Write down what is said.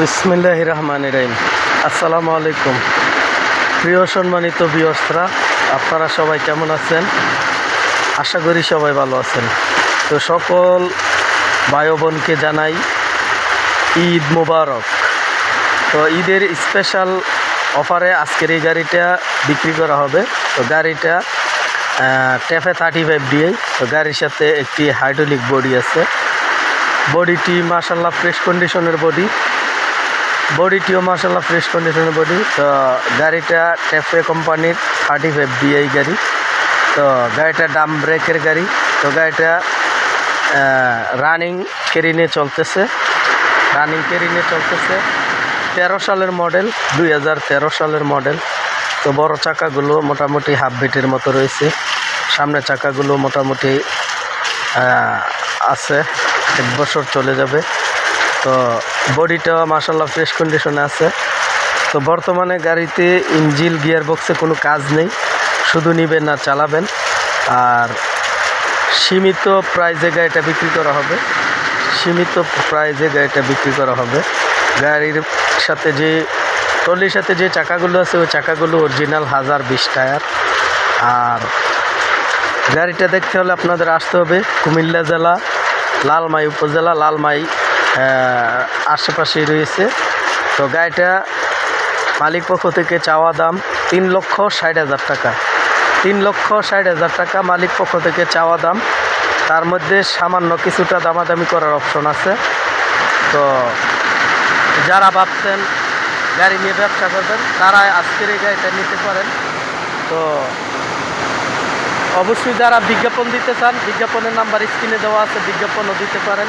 বিসমিল্লাহ রহমান রহিম আসসালামু আলাইকুম প্রিয় সম্মানিত বিয়সরা আপনারা সবাই কেমন আছেন? আশা করি সবাই ভালো আছেন। তো সকল ভাই বোনকে জানাই ঈদ মুবারক। তো ঈদের স্পেশাল অফারে আজকের এই গাড়িটা বিক্রি করা হবে। তো গাড়িটা টেফে থার্টি ফাইভ ডিএ তো গাড়ির সাথে একটি হাইড্রোলিক বডি আছে। বডিটি মাসাল্লাহ ফ্রেশ কন্ডিশনের বডি বডিটিও মাসাল্লাহ ফ্রেশ কন্ডিশনের বডি তো গাড়িটা টেফে কোম্পানির থার্টি ফাইভ ডিআই গাড়ি। তো গাড়িটা ডাম ব্রেকের গাড়ি। তো গাড়িটা রানিং কেরিনে চলতেছে। রানিং কেরিনে চলতেছে। তেরো সালের মডেল দুই হাজার তেরো সালের মডেল তো বড় চাকাগুলো মোটামুটি হাফ বিটের মতো রয়েছে। সামনের চাকাগুলো মোটামুটি আছে। এক বছর চলে যাবে। তো বডিটা মাসাল্লাহ ফ্রেশ কন্ডিশনে আছে। তো বর্তমানে গাড়িতে ইঞ্জিল গিয়ার বক্সে কোনো কাজ নেই। শুধু নিবেন আর চালাবেন। আর সীমিত প্রাইজে গাড়িটা বিক্রি করা হবে। সীমিত প্রাইজে গাড়িটা বিক্রি করা হবে। গাড়ির সাথে যে, ট্রলির সাথে যে চাকাগুলো আছে, ওই চাকাগুলো অরিজিনাল হাজার বিশ টায়ার। আর গাড়িটা দেখতে হলে আপনাদের আসতে হবে কুমিল্লা জেলা, লালমাই উপজেলা, লালমাই আশেপাশেই রয়েছে। তো গাড়িটা মালিক পক্ষ থেকে চাওয়া দাম তিন লক্ষ ষাট হাজার টাকা। তিন লক্ষ ষাট হাজার টাকা মালিক পক্ষ থেকে চাওয়া দাম। তার মধ্যে সামান্য কিছুটা দামাদামি করার অপশন আছে। তো যারা ভাবছেন গাড়ি নিয়ে ব্যবসা করবেন তারা আজকের এই গাড়িটা নিতে পারেন। তো অবশ্যই যারা বিজ্ঞাপন দিতে চান, বিজ্ঞাপনের নাম্বার স্ক্রিনে দেওয়া আছে, বিজ্ঞাপনও দিতে পারেন।